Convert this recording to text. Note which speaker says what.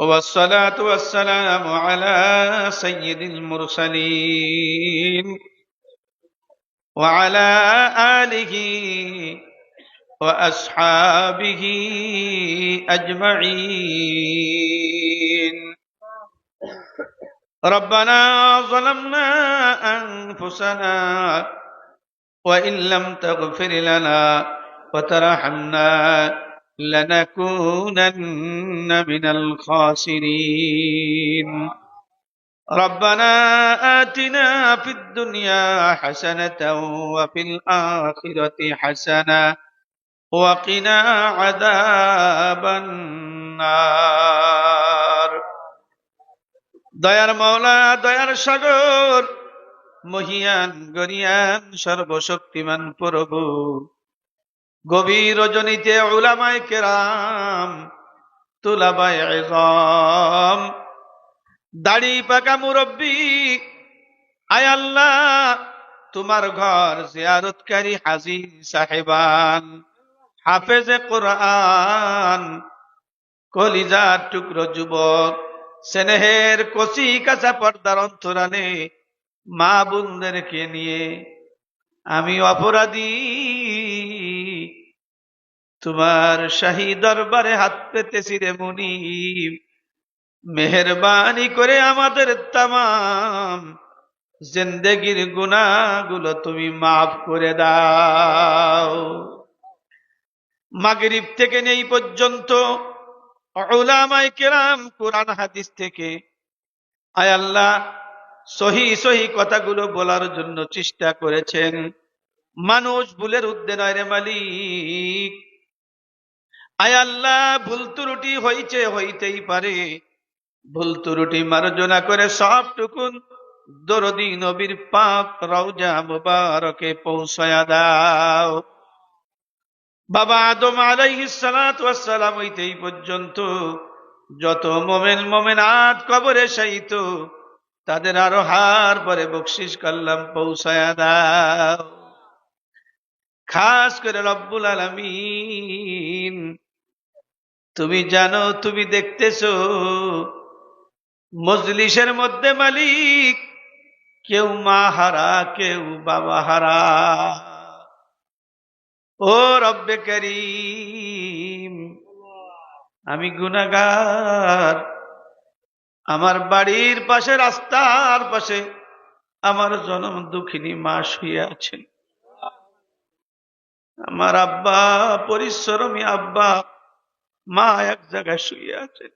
Speaker 1: والصلاة والسلام على سيد المرسلين وعلى آله وأصحابه أجمعين. ربنا ظلمنا أنفسنا وإن لم تغفر لنا وترحمنا لنكونن من الخاسرين ربنا آتنا في الدنيا حسنة وفي الآخرة حسنة وقنا عذاب النار দয়ার মাওলা দয়ার সাগর মহিয়ান গরিয়ান সর্বশক্তিমান প্রভু গভীর রজনীতে উলামায় কেরাম, তুলাবায় দাড়ি পাকা মুরব্বী, আয় আল্লাহ, তোমার ঘর জিয়ারতকারী হাজি সাহেবান। হাফেজে কোরআন, কলিজার টুকরো যুবক, স্নেহের কচি কাঁচা পর্দার অন্তরানে মা বোনদেরকে নিয়ে আমি অপরাধী তোমার শাহী দরবারে হাত পেতেছি রে মুনি মেহরবানি করে আমাদের তাম জিন্দগির গুনাহগুলো তুমি মাফ করে দাও। মাগরিব থেকে নেই পর্যন্ত ওলামায়ে কেরাম কোরআন হাদিস থেকে আয় আল্লাহ সহি সহি কথাগুলো বলার জন্য চেষ্টা করেছেন। মানুষ ভুলের উদ্দে রে মালিক। আয় আল্লাহ, ভুল ত্রুটি হইছে, হইতেই পারে। ভুল ত্রুটি মার্জনা করে সবটুকুন দরদি নবীর পাক রওজা মুবারকে পৌঁছায়া দাও। বাবা আদম আলাইহিস সালাত ওয়াস সালাম হইতেই পর্যন্ত যত মোমেন মোমেনাত কবরে শায়িত, তাদের আরও হার পরে বকশিস করলাম, পৌঁছায়া দাও। খাস করে রব্বুল আলামিন। তুমি জানো, তুমি দেখতেছো, মজলিসের মধ্যে মালিক কেউ মা হারা, কেউ বাবা হারা। ও রব্বে করিম, আমি গুনাগার আমার বাড়ির পাশে, রাস্তার পাশে আমার জনম দুঃখিনী মা শুয়ে আছেন আমার আব্বা, পরিশ্রমী আব্বা মা এক জায়গায় শুয়ে আছেন